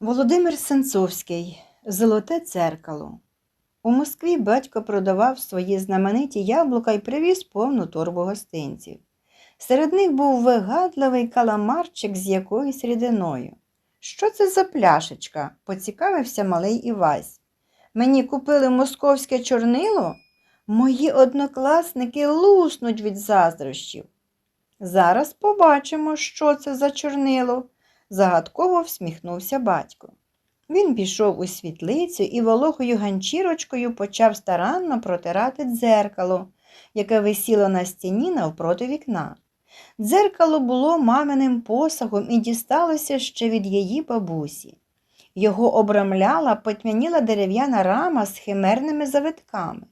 Володимир Сенцовський Золоте дзеркало. У Москві батько продавав свої знамениті яблука і привіз повну торбу гостинців. Серед них був вигадливий каламарчик з якоюсь рідиною. Що це за пляшечка? поцікавився малий Івась. Мені купили московське чорнило? Мої однокласники луснуть від заздрощів. Зараз побачимо, що це за чорнило, загадково всміхнувся батько. Він пішов у світлицю і вологою ганчірочкою почав старанно протирати дзеркало, яке висіло на стіні навпроти вікна. Дзеркало було маминим посагом і дісталося ще від її бабусі. Його обрамляла потьмяніла дерев'яна рама з химерними завитками.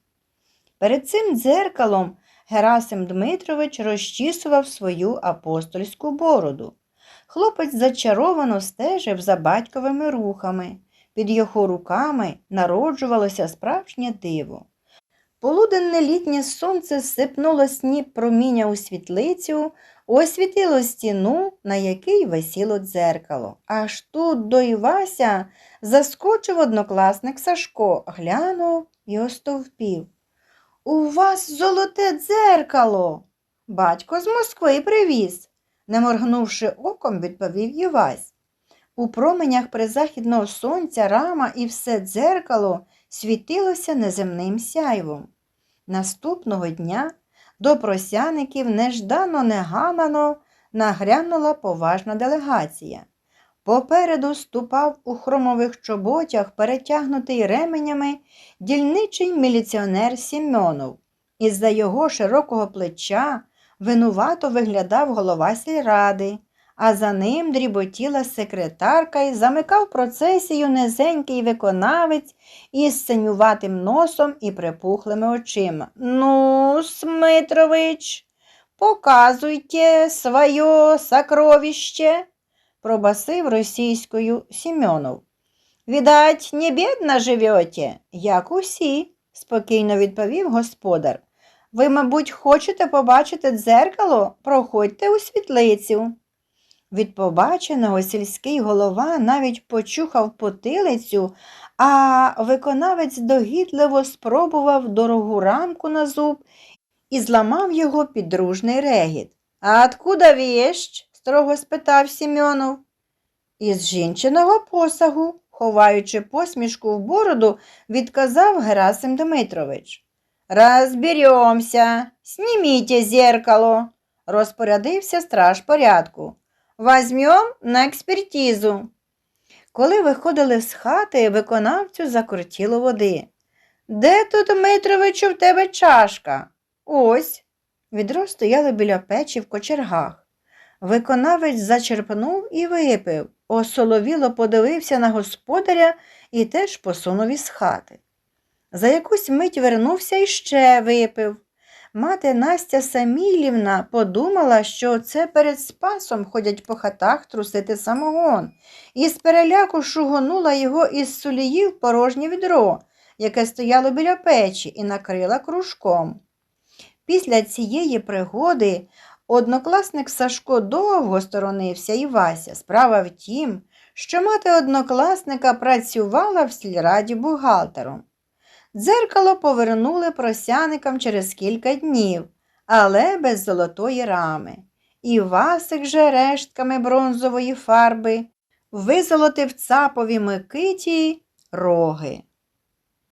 Перед цим дзеркалом Герасим Дмитрович розчісував свою апостольську бороду. Хлопець зачаровано стежив за батьковими рухами. Під його руками народжувалося справжнє диво. Полуденне літнє сонце сипнуло сніп проміння у світлицю, освітило стіну, на якій висіло дзеркало. Аж тут до Івася заскочив однокласник Сашко, глянув і остовпів. У вас золоте дзеркало. Батько з Москви привіз, не моргнувши оком, відповів Івась. У променях призахідного сонця рама і все дзеркало світилося неземним сяйвом. Наступного дня до просяників неждано негамано нагрянула поважна делегація. Попереду ступав у хромових чоботях, перетягнутий ременями, дільничий міліціонер Сімьонов. Із-за його широкого плеча винувато виглядав голова сільради, а за ним дріботіла секретарка і замикав процесію низенький виконавець із синюватим носом і припухлими очима. Ну, Смитрович, показуйте своє сокровище, пробасив російською Сімьонов. Видать, не бідно живете, як усі, спокійно відповів господар. Ви, мабуть, хочете побачити дзеркало? Проходьте у світлицю. Від побаченого сільський голова навіть почухав потилицю, а виконавець догідливо спробував дорогу рамку на зуб і зламав його підружний регіт. А откуда віщ? строго спитав Сімьонов. Із жінчиного посагу, ховаючи посмішку в бороду, відказав Герасим Дмитрович. Розберемся, сніміть зеркало, розпорядився страж порядку. Возьмем на експертизу. Коли виходили з хати, виконавцю закрутіло води. Де тут, Дмитровичу, в тебе чашка? Ось. Відро стояло біля печі в кочергах. Виконавець зачерпнув і випив, осоловіло подивився на господаря і теж посунув із хати. За якусь мить вернувся і ще випив. Мати Настя Самілівна подумала, що це перед спасом ходять по хатах трусити самогон, і з переляку шугонула його із сулії в порожнє відро, яке стояло біля печі, і накрила кружком. Після цієї пригоди однокласник Сашко довго сторонився і Вася. Справа в тім, що мати однокласника працювала в сільраді бухгалтером. Дзеркало повернули просяникам через кілька днів, але без золотої рами. І Васик же рештками бронзової фарби визолотив цапові Микиті роги.